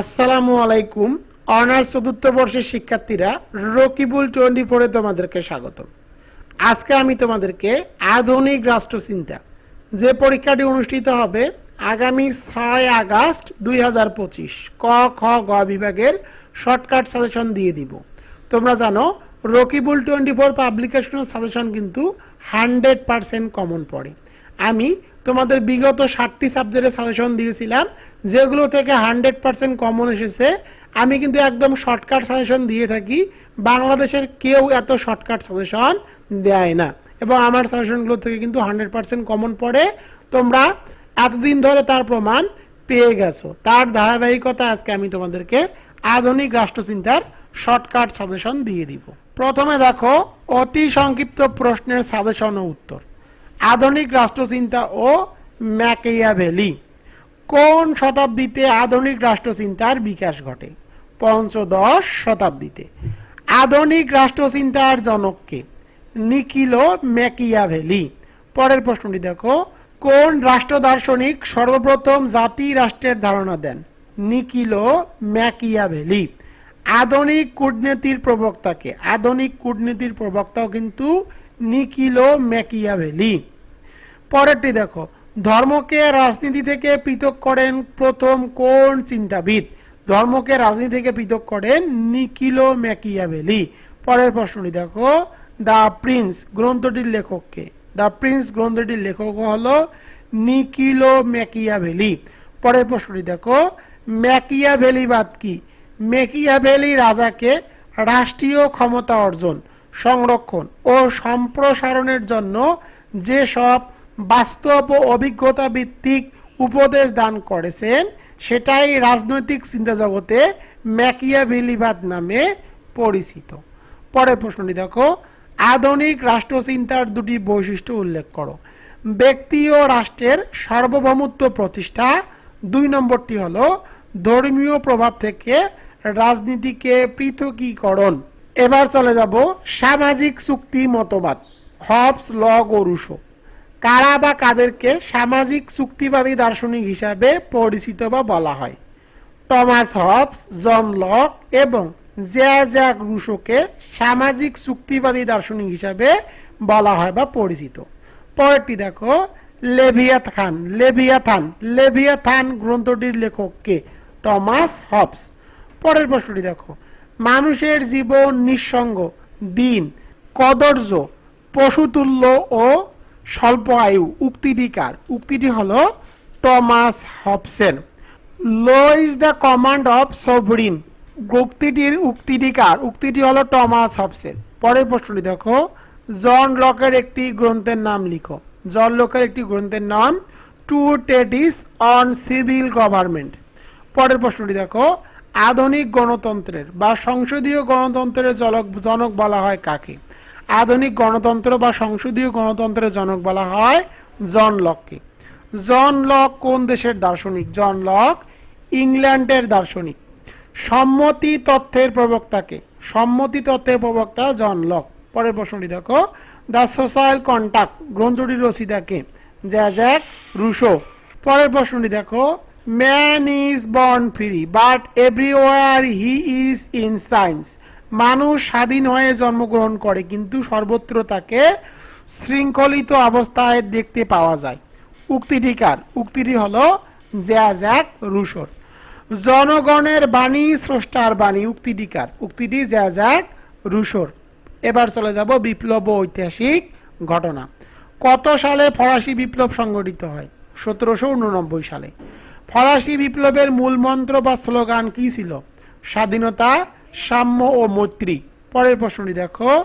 আসসালামু আলাইকুম, অনার্স চতুর্থ বর্ষের শিক্ষার্থীরা, রকিবুল টোয়েন্টি ফোরে তোমাদেরকে স্বাগত আজকে আমি তোমাদেরকে আধুনিক রাষ্ট্রচিন্তা, যে পরীক্ষাটি অনুষ্ঠিত হবে আগামী ছয় আগস্ট দুই হাজার পঁচিশ, ক, খ, গ বিভাগের শর্টকাট সাজেশন দিয়ে দিব। তোমরা জানো, রকিবুল টোয়েন্টি ফোর পাবলিকেশনের সাজেশন কিন্তু হান্ড্রেড পারসেন্ট কমন পড়ে। আমি তোমাদের বিগত ষাটটি সাবজেক্টের সাজেশন দিয়েছিলাম, যেগুলো থেকে হান্ড্রেড পার্সেন্ট কমন এসেছে। আমি কিন্তু একদম শর্টকাট সাজেশন দিয়ে থাকি। বাংলাদেশের কেউ এত শর্টকাট সাজেশন দেয় না। এবং আমার সাজেশনগুলো থেকে কিন্তু হান্ড্রেড পার্সেন্ট কমন পড়ে। তোমরা এতদিন ধরে তার প্রমাণ পেয়ে গেছো। তার ধারাবাহিকতা আজকে আমি তোমাদেরকে আধুনিক রাষ্ট্রচিন্তার শর্টকাট সাজেশন দিয়ে দিব। প্রথমে দেখো, অতি সংক্ষিপ্ত প্রশ্নের সাজেশন ও উত্তর। আধুনিক রাষ্ট্রচিন্তা ও ম্যাকেয়াভেলি। কোন শতাব্দীতে আধুনিক রাষ্ট্রচিন্তার বিকাশ ঘটে? পঞ্চদশ শতাব্দীতে। আধুনিক রাষ্ট্রচিন্তার জনককে নিকিলো ম্যাকিয়াভেলি। পরের প্রশ্নটি দেখো, কোন রাষ্ট্র দার্শনিক সর্বপ্রথম জাতি রাষ্ট্রের ধারণা দেন? নিকিলো ম্যাকিয়াভেলি। আধুনিক কূটনীতির প্রবক্তাকে, আধুনিক কূটনীতির প্রবক্তাও কিন্তু নিকিলো ম্যাকিয়াভেলি। পরেরটি দেখো। ধর্মকে রাজনীতি থেকে পৃথক করেন প্রথম কোন চিন্তাবিদ? ধর্মকে রাজনীতি থেকে পৃথক করেন নিকিলো ম্যাকিয়াভেলি পরের প্রশ্নটি দেখো। দ্য প্রিন্স গ্রন্থটির লেখককে। দ্য প্রিন্স গ্রন্থটির লেখক হলো নিকিলো ম্যাকিয়াভেলি পরের প্রশ্নটি দেখো। ম্যাকিয়াভেলিবাদ কি? ম্যাকিয়াভেলি রাজাকে রাষ্ট্রীয় ক্ষমতা অর্জন, সংরক্ষণ ও সম্প্রসারণের জন্য যেসব বাস্তব ও অভিজ্ঞতা ভিত্তিক উপদেশ দান করেছেন। সেটাই রাজনৈতিক চিন্তা জগতে ম্যাকিয়াভেলিবাদ নামে পরিচিত। পরের প্রশ্নটি দেখো। আধুনিক রাষ্ট্রচিন্তার দুটি বৈশিষ্ট্য উল্লেখ করো। ব্যক্তি ও রাষ্ট্রের সার্বভৌমত্ব প্রতিষ্ঠা। দুই নম্বরটি হলো ধর্মীয় প্রভাব থেকে রাজনীতিকে পৃথকীকরণ। এবার চলে যাব সামাজিক চুক্তি মতবাদ। হবস, লগ ও রুশো। কারা বা কাদেরকে সামাজিক, চুক্তিবাদী, দার্শনিক হিসাবে পরিচিত বা বলা হয়? টমাস হবস, জন লক এবং জ্যা জ্যাক রুশোকে সামাজিক, চুক্তিবাদী, দার্শনিক হিসাবে বলা হয় বা পরিচিত। পরেরটি দেখো, লেভিয়াথান লেভিয়াথান লেভিয়াথান গ্রন্থটির লেখককে টমাস হবস। পরের প্রশ্নটি দেখো, মানুষের জীবন নিঃসঙ্গ, দিন, কদর্য, পশুতুল্য ও স্বল্প আয়ু, উক্তিটি কার? উক্তিটি হলো Thomas হবসের law is the command of sovereign উক্তিটির উক্তিটি কার? উক্তিটি হলো টমাস হবসের পরের প্রশ্নটি দেখো। জন লকের একটি গ্রন্থের নাম লিখো। জন লকের একটি গ্রন্থের নাম two treatises on civil government. পরের প্রশ্নটি দেখো। আধুনিক গণতন্ত্রের বা সংসদীয় গণতন্ত্রের জনক জনক বলা হয় কাকে? আধুনিক গণতন্ত্র বা সংসদীয় গণতন্ত্রের জনক বলা হয় জন লককে। জন লক কোন দেশের দার্শনিক? জন লক ইংল্যান্ডের দার্শনিক। সম্মতি তত্ত্বের প্রবক্তাকে। সম্মতি তত্ত্বের প্রবক্তা জন লক। পরের প্রশ্নটি দেখো। দ্য সোশ্যাল কন্ট্যাক্ট গ্রন্থটির জ্যা জ্যাক রুশো। পরের প্রশ্নটি দেখো। Man is born free, but everywhere he is in science. মানুষ স্বাধীন হয়ে জন্মগ্রহণ করে, কিন্তু সর্বত্র তাকে শৃঙ্খলিত অবস্থায় দেখতে পাওয়া যায়। উক্তিটি কার? উক্তিটি হলো জ্যা জ্যাক রুশোর। জনগণের বাণী, স্রষ্টার বাণী, উক্তিটি কার? উক্তিটি জ্যা জ্যাক রুশোর। এবার চলে যাব বিপ্লব ঐতিহাসিক ঘটনা। কত সালে ফরাসি বিপ্লব সংগঠিত হয়? সতেরোশো উননব্বই সালে। ফরাসি বিপ্লবের মূল মন্ত্র বা স্লোগান কি ছিল? স্বাধীনতা সাম্য ও মৈত্রী। পরের প্রশ্নটি দেখো।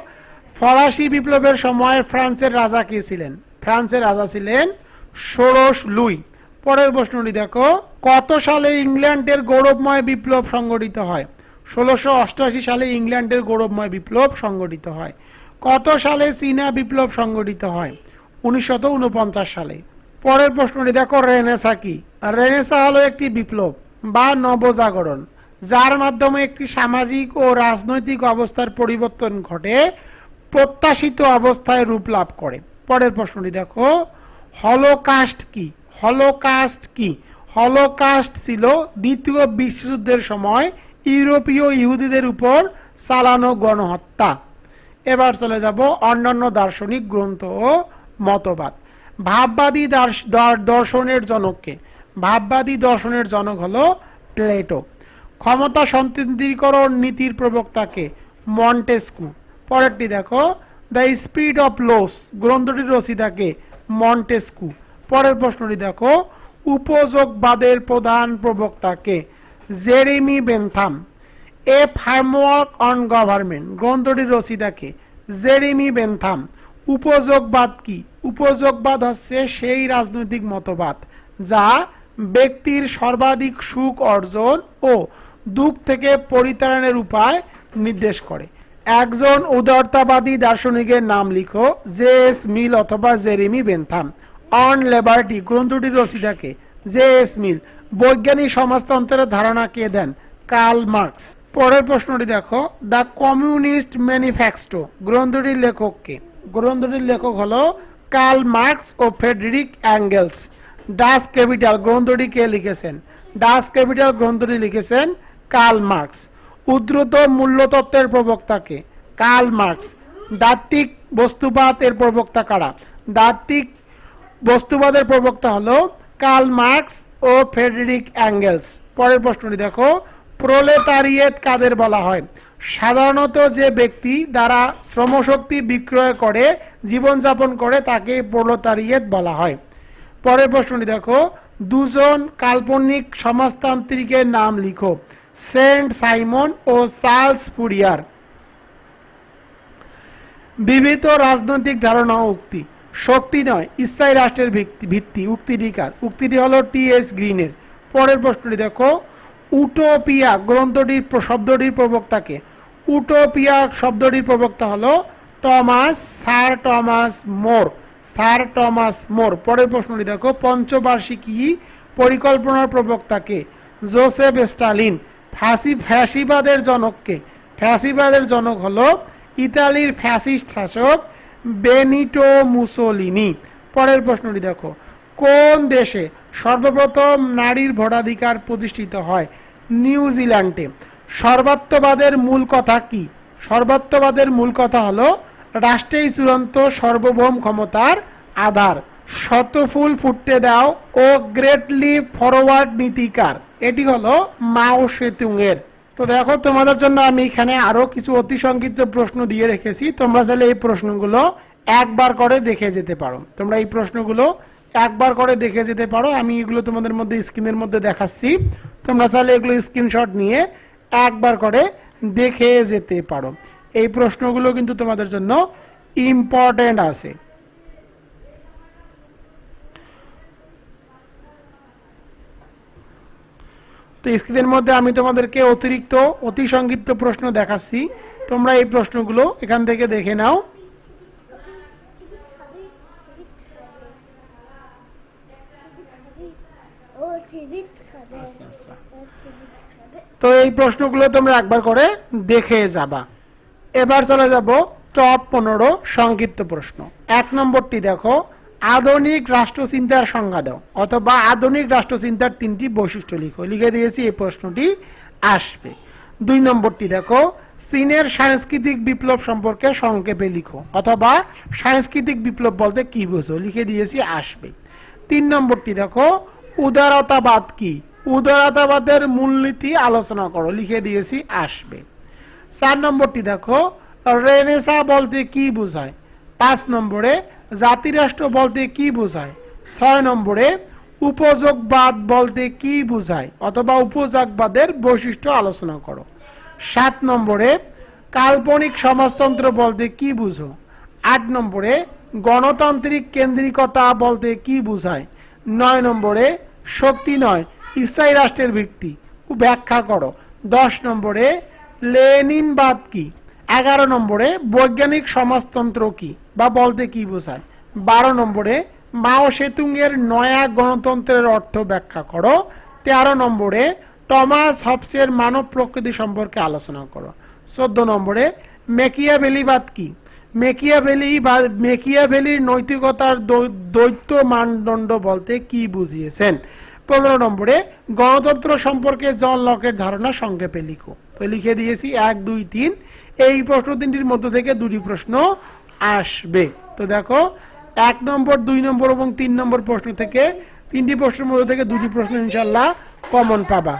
ফরাসি বিপ্লবের সময় ফ্রান্সের রাজা কে ছিলেন? ফ্রান্সের রাজা ছিলেন ষোড়শ লুই। পরের প্রশ্নটি দেখো। কত সালে ইংল্যান্ডের গৌরবময় বিপ্লব সংগঠিত হয়? ষোলোশো অষ্টআশি সালে ইংল্যান্ডের গৌরবময় বিপ্লব সংগঠিত হয়। কত সালে চীনা বিপ্লব সংগঠিত হয়? উনিশশত উনপঞ্চাশ সালে। পরের প্রশ্নটি দেখো, রেনেসা কি? রেনেসা হলো একটি বিপ্লব বা নবজাগরণ। যার মাধ্যমে একটি সামাজিক ও রাজনৈতিক অবস্থার পরিবর্তন ঘটে, প্রত্যাশিত অবস্থায় রূপ লাভ করে। পরের প্রশ্নটি দেখো, হলোকাস্ট কি? হলোকাস্ট কি? হলোকাস্ট ছিল দ্বিতীয় বিশ্বযুদ্ধের সময় ইউরোপীয় ইহুদিদের উপর চালানো গণহত্যা। এবার চলে যাব অন্যান্য দার্শনিক গ্রন্থ ও মতবাদ। ভাববাদী দার্শ- দর- দর্শনের জনককে। ভাববাদী দর্শনের জনক হলো প্লেটো। ক্ষমতা সন্ত্রীকরণ নীতির প্রবক্তাকে মন্টেস্কু। পরেরটি দেখো, দ্য স্পিড অফ লোস গ্রন্থটির রচিতাকে মন্টেস্কু। পরের প্রশ্নটি দেখো, উপযোগবাদের প্রধান প্রবক্তাকে Jeremy Bentham, a framework on government গ্রন্থটির রচিতাকে জেরেমি বেনথাম, উপযোগবাদ কি? উপযোগবাদ হচ্ছে সেই রাজনৈতিক মতবাদ যা ব্যক্তির সর্বাধিক সুখ অর্জন ও দুঃখ থেকে পরিত্রাণের উপায় নির্দেশ করে। একজন উদারতাবাদী দার্শনিকের নাম লিখো, জে এস মিল অথবা জেরিমি বেনথাম। অন লেবার্টি গ্রন্থটির রচিতাকে জে এস মিল। বৈজ্ঞানিক সমাজতন্ত্রের ধারণা কে দেন? Karl Marx. পরের প্রশ্নটি দেখো, দ্য কমিউনিস্ট ম্যানিফেস্টো গ্রন্থটির লেখককে গ্রন্থটির লেখক হলো কার্ল মার্কস ও ফ্রেডরিক অ্যাঙ্গেলস। ডাস ক্যাপিটাল গ্রন্থটি কে লিখেছেন? ডাস ক্যাপিটাল গ্রন্থটি লিখেছেন কার্ল মার্কস উদ্রত মূল্যতত্ত্বের প্রবক্তাকে। কার্ল মার্কস দাত্তিক বস্তুবাদ এর প্রবক্তা কারা? দাত্তিক বস্তুবাদের প্রবক্তা হলো কার্ল মার্কস ও ফ্রেডরিক অ্যাঙ্গেলস। পরের প্রশ্নটি দেখো। প্রলেতারিয়েত কাদের বলা হয়? সাধারণত যে ব্যক্তি দ্বারা শ্রমশক্তি বিক্রয় করে, জীবনযাপন করে, তাকে প্রলেতারিয়েত বলা হয়। পরের প্রশ্নটি দেখো। দুজন কাল্পনিক সমাজতান্ত্রিকের নাম লিখো। সেন্ট সাইমন ও চার্লস ফুরিয়ার। বিবিধ রাজনৈতিক ধারণা উক্তি। শক্তি নয় ইচ্ছাই রাষ্ট্রের ভিত্তি ভিত্তি উক্তিটি কার উক্তিটি হলো টি এস গ্রিনের। পরের প্রশ্নটি দেখো, উটোপিয়া গ্রন্থটির শব্দটির প্রবক্তাকে। উটোপিয়া শব্দটির প্রবক্তা হলো Thomas, sir Thomas More. Sir Thomas More. পরের প্রশ্নটি দেখো, পঞ্চবার্ষিকী পরিকল্পনার প্রবক্তাকে, জোসেফ স্টালিন। ফাঁসি, ফ্যাসিবাদের জনককে। ফ্যাসিবাদের জনক হলো ইতালির ফ্যাসিস্ট শাসক বেনিটো মুসোলিনি। পরের প্রশ্নটি দেখো। কোন দেশে সর্বপ্রথম নারীর ভোটাধিকার প্রতিষ্ঠিত হয়? নিউজিল্যান্ডে সর্বাত্মবাদের মূল কথা কি? সর্বাত্মবাদের মূল কথা হলো, রাষ্ট্রেই চূড়ান্ত সার্বভৌম ক্ষমতার আধার। শতফুল ফুটতে দাও ও গ্রেটলি ফরওয়ার্ড নীতিকার। এটি হলো মাও সেতুং এর তো দেখো, তোমাদের জন্য আমি এখানে আরও কিছু অতি সংক্ষিপ্ত প্রশ্ন দিয়ে রেখেছি। তোমরা চাইলে এই প্রশ্নগুলো একবার করে দেখে যেতে পারো। তোমরা এই প্রশ্নগুলো একবার করে দেখে যেতে পারো। আমি এগুলো তোমাদের মধ্যে স্ক্রিনের মধ্যে দেখাচ্ছি। তোমরা চাইলে এগুলো স্ক্রিনশট নিয়ে একবার করে দেখে যেতে পারো। এই প্রশ্নগুলো কিন্তু তোমাদের জন্য ইম্পর্টেন্ট আছে। তো স্ক্রিনের মধ্যে আমি তোমাদেরকে অতিরিক্ত অতি সংক্ষিপ্ত প্রশ্ন দেখাচ্ছি। তোমরা এই প্রশ্নগুলো এখান থেকে দেখে নাও। চিবিত খাবে তো এই প্রশ্নগুলো তোমরা একবার করে দেখে যাবা। এবার চলে যাব টপ পনেরো সংক্ষিপ্ত প্রশ্ন। এক নম্বরটি দেখো। আধুনিক রাষ্ট্রচিন্তার সংজ্ঞা দাও অথবা আধুনিক রাষ্ট্রচিন্তার তিনটি বৈশিষ্ট্য লিখো। লিখে দিয়েছি, এই প্রশ্নটি আসবে। দুই নম্বরটি দেখো, চীনের সাংস্কৃতিক বিপ্লব সম্পর্কে সংক্ষেপে লিখো, অথবা সাংস্কৃতিক বিপ্লব বলতে কি বোঝো? লিখে দিয়েছি, আসবে। তিন নম্বরটি দেখো, উদারতাবাদ কি? উদারতাবাদের মূলনীতি আলোচনা করো, লিখে দিয়েছি, আসবে। চার নম্বরটি দেখো, রেনেসা বলতে কি বোঝায়? পাঁচ নম্বরে জাতিরাষ্ট্র বলতে কি বোঝায়? ছয় নম্বরে, উপযোগবাদ বলতে কি বোঝায়? অথবা উপযোগবাদের বৈশিষ্ট্য আলোচনা করো। সাত নম্বরে, কাল্পনিক সমাজতন্ত্র বলতে কি বুঝো? আট নম্বরে, গণতান্ত্রিক কেন্দ্রিকতা বলতে কি বোঝায়? নয় নম্বরে শক্তি নয় স্থায়ী রাষ্ট্রের ভিত্তি। ব্যাখ্যা করো। দশ নম্বরে, লেনিনবাদ কি? এগারো নম্বরে বৈজ্ঞানিক সমাজতন্ত্র কি? বা বলতে কি বোঝায়? বারো নম্বরে মাও সেতুং এর নয়া গণতন্ত্রের অর্থ ব্যাখ্যা করো। তেরো নম্বরে টমাস হবসের মানব প্রকৃতি সম্পর্কে আলোচনা করো। চোদ্দ নম্বরে মেকিয়া মেকিয়াভেলিবাদ কি? মেকিয়া মেকিয়াভেলি বা মেকিয়াভেলির নৈতিকতার দ্বৈ- দ্বৈত মানদণ্ড বলতে কি বুঝিয়েছেন? পনেরো নম্বরে গণতন্ত্র সম্পর্কে জন লকের ধারণা সংক্ষেপে লিখো। তো লিখে দিয়েছি এক, দুই, তিন। এই প্রশ্ন তিনটির মধ্য থেকে দুটি প্রশ্ন আসবে। তো দেখো, এক নম্বর, দুই নম্বর এবং তিন নম্বর প্রশ্ন থেকে তিনটি প্রশ্নের মধ্যে থেকে দুটি প্রশ্ন ইনশাল্লাহ কমন পাবা।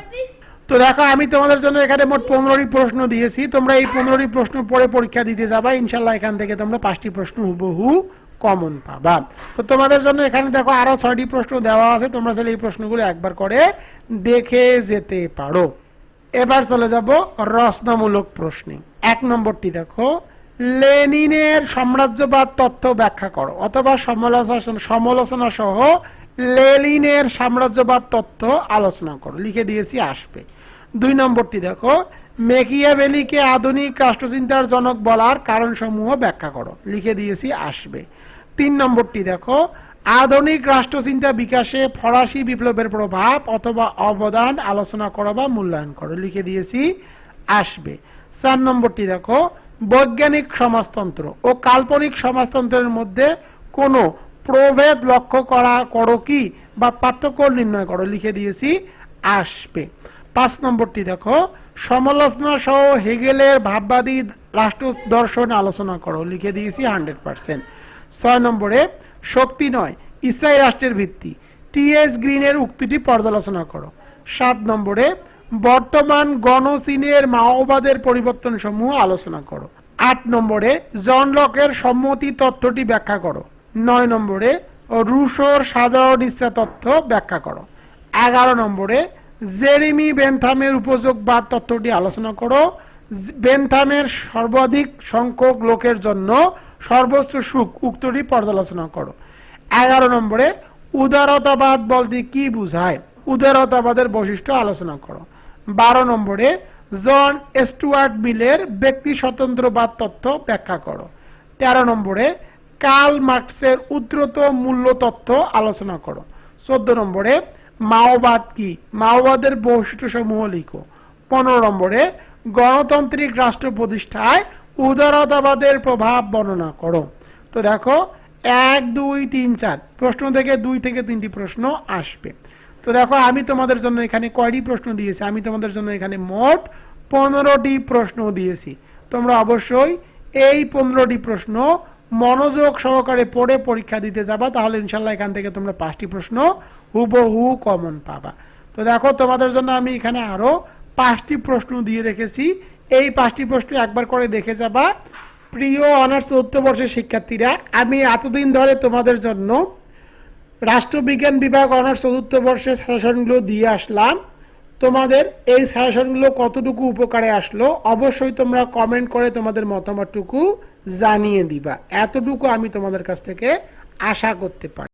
তো দেখো, আমি তোমাদের জন্য এখানে মোট পনেরোটি প্রশ্ন দিয়েছি। তোমরা এই পনেরোটি প্রশ্ন পরে পরীক্ষা দিতে যাবা। ইনশাল্লাহ এখান থেকে তোমরা পাঁচটি প্রশ্ন হুবহু কমন পাবা। তো তোমাদের জন্য এখানে দেখো, আরও ছয়টি প্রশ্ন দেওয়া আছে। তোমরা চাইলে এই প্রশ্নগুলো একবার করে দেখে যেতে পারো। এবার চলে যাব রচনামূলক প্রশ্নে। এক নম্বরটি দেখো। লেনিনের সাম্রাজ্যবাদ তত্ত্ব ব্যাখ্যা করো, অথবা সমালোচনা সমালোচনা সহ লেনিনের সাম্রাজ্যবাদ তত্ত্ব আলোচনা করো, লিখে দিয়েছি, আসবে। দুই নম্বরটি দেখো মেকিয়া মেকিয়াভেলিকে আধুনিক রাষ্ট্রচিন্তার জনক বলার কারণসমূহ ব্যাখ্যা করো, লিখে দিয়েছি, আসবে। তিন নম্বরটি দেখো, আধুনিক রাষ্ট্রচিন্তা বিকাশে ফরাসি বিপ্লবের প্রভাব অথবা অবদান আলোচনা করো বা মূল্যায়ন করো, লিখে দিয়েছি, আসবে। চার নম্বরটি দেখো, বৈজ্ঞানিক সমাজতন্ত্র ও কাল্পনিক সমাজতন্ত্রের মধ্যে কোনো প্রভেদ লক্ষ্য করা করো কি বা পার্থক্য নির্ণয় করো লিখে দিয়েছি, আসবে। পাঁচ নম্বরটি দেখো, সমালোচনা সহ হেগেলের ভাববাদী রাষ্ট্র দর্শন আলোচনা করো লিখে দিয়েছি হান্ড্রেড পার্সেন্ট। ছয় নম্বরে, শক্তি নয় ইসরাই রাষ্ট্রের ভিত্তি। টি এস গ্রিনের উক্তিটি পর্যালোচনা করো। সাত নম্বরে বর্তমান গণচীনের মাওবাদের পরিবর্তন সমূহ আলোচনা করো। আট নম্বরে, জন লকের সম্মতি তথ্যটি ব্যাখ্যা করো। নয় নম্বরে, রুশোর সাধারণ ইচ্ছা তথ্য ব্যাখ্যা করো। এগারো নম্বরে, জেরিমি বেনথামের উপযোগবাদ তত্ত্বটি আলোচনা করো। বেনথামের সর্বাধিক সংখ্যক লোকের জন্য সর্বোচ্চ সুখ উক্তটি পর্যালোচনা করো। এগারো নম্বরে, উদারতাবাদ বলতে কি বুঝায়? উদারতাবাদের বৈশিষ্ট্য আলোচনা করো। বারো নম্বরে, জন স্টুয়ার্ট মিলের ব্যক্তি স্বতন্ত্রবাদ তথ্য ব্যাখ্যা করো। তেরো নম্বরে, কার্ল মার্কসের উদ্রত মূল্য তত্ত্ব আলোচনা করো। চোদ্দ নম্বরে, মাওবাদ কি? মাওবাদের বৈশিষ্ট্যসমূহ লিখো। পনেরো নম্বরে, গণতান্ত্রিক রাষ্ট্র প্রতিষ্ঠায় উদারতাবাদের প্রভাব বর্ণনা করো। তো দেখো, এক, দুই, তিন, চার। প্রশ্ন থেকে দুই থেকে তিনটি প্রশ্ন আসবে। তো দেখো, আমি তোমাদের জন্য এখানে কয়টি প্রশ্ন দিয়েছি? আমি তোমাদের জন্য এখানে মোট পনেরোটি প্রশ্ন দিয়েছি। তোমরা অবশ্যই এই পনেরোটি প্রশ্ন মনোযোগ সহকারে পড়ে পরীক্ষা দিতে যাবা, তাহলে ইনশাল্লাহ এখান থেকে তোমরা পাঁচটি প্রশ্ন হুবহু কমন পাবা। তো দেখো, তোমাদের জন্য আমি এখানে আরও পাঁচটি প্রশ্ন দিয়ে রেখেছি। এই পাঁচটি প্রশ্ন একবার করে দেখে যাবা। প্রিয় অনার্স চতুর্থ বর্ষের শিক্ষার্থীরা, আমি এতদিন ধরে তোমাদের জন্য রাষ্ট্রবিজ্ঞান বিভাগ অনার্স চতুর্থ বর্ষের সাজেশনগুলো দিয়ে আসলাম। তোমাদের এই সাজেশনগুলো কতটুকু উপকারে আসলো, অবশ্যই তোমরা কমেন্ট করে তোমাদের মতামতটুকু জানিয়ে দিবা। এতটুকু আমি তোমাদের কাছ থেকে আশা করতে পারি।